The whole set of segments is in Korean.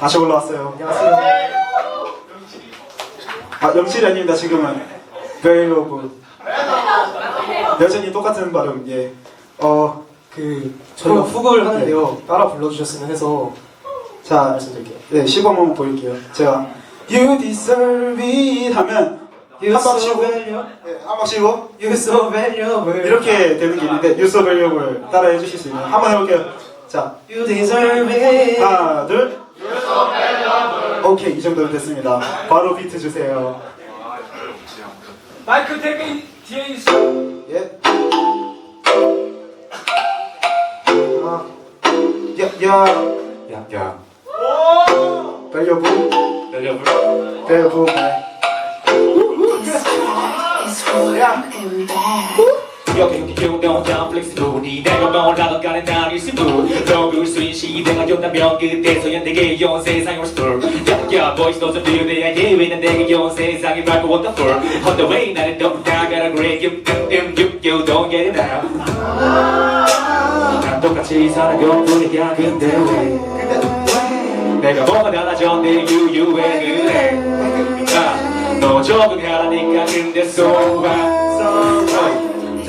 다시 올라왔어요. 안녕하세요. 아, 영실이 아닙니다. 지금은 베일로브. 여전히 똑같은 발음. 예. 어, 그 저희가 후- 훅을 하는데요. 따라 불러주셨으면 해서 자, 말씀드릴게요. 네, 시범 한번 보일게요. 제가 You deserve it 하면 You 한방 so 쉬고 valuable. 네, 한방 쉬고 You so valuable. 이렇게 되는 게 있는데 You so valuable 따라 해 주실 수 있나요? 한번 해볼게요. 자, You deserve it. 하나, 둘. 오케이, 이 정도면 됐습니다. 바로 비트 주세요. 마이크 대기 뒤에 있어. 예. 아, 야, 야, 야, 야. 벨려부, 여러분. 벨려부. 야, 여기 여기 교동 장 플렉스블이 내가 몰라도 가는 날이 스무 더울 수 시대가 온다면 그때서야 내게 온 세상을 스톨. 야야 boys 너좀 들려야 예외는 내게 온 세상이 밝고 wonderful on the way 나를 너무 다가라 그래. You you you you don't get it now. 난 똑같이 살아요 뿐이야 근데 왜? 내가 뭐가 달라졌네 유유해 그래? 아, 너 적응하라니까 근데 so what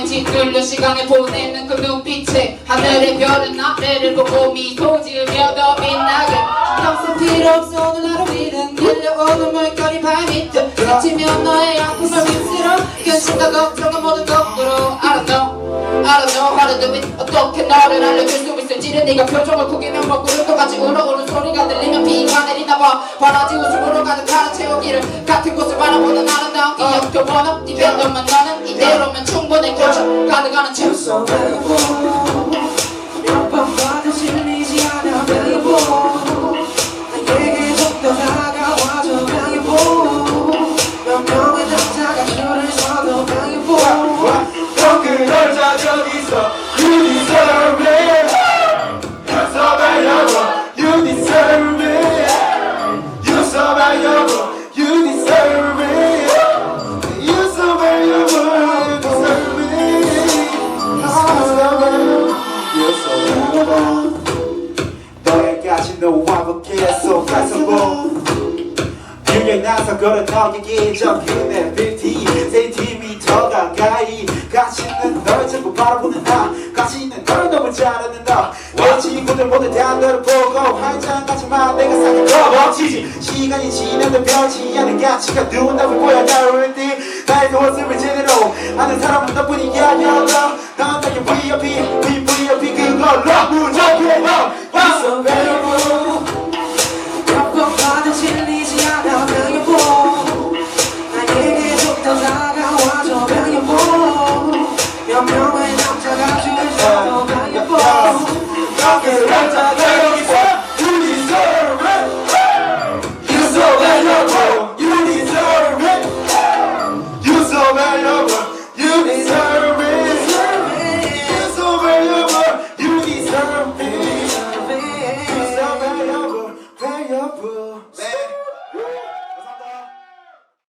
밤에 짓눌려 시간을 보내는 그 눈빛에 하늘의 별은 나를 보고 미소 지으며 더 빛나게. 쓸 필요 없어. 늘 나를 위는 들려오는 물결이 발밑에 스치면 너의 아픔을 휩쓸어. 근심과 걱정은 모두 거꾸로. I don't know. I 어떻게 너를 알려줄 수 있을지를 네가 표정을 구기면 먹구름 똑같이 울어오는 소리가 들리면 비가 내리나 봐 바라지 웃음으로 가득한 채우기를 같은 곳을 바라보는 아름다운 기억도 원업 네 변동만 너 가득하는 계속 가서고. 균형 나서 걸어 너에게 적은의 50 센티미터 가까이 가시는 널 자꾸 바라보는 나. 가시는 널 너무 잘하는 너내 친구들보다 다 너를 보고 한장 가지만 내가 사는 거 멋지지 시간이 지나도 변치 않은 가치가 누군가를 보여 나를 때 나의 모습을 제대로 아는 사람은 여러 넌 valuable. 너그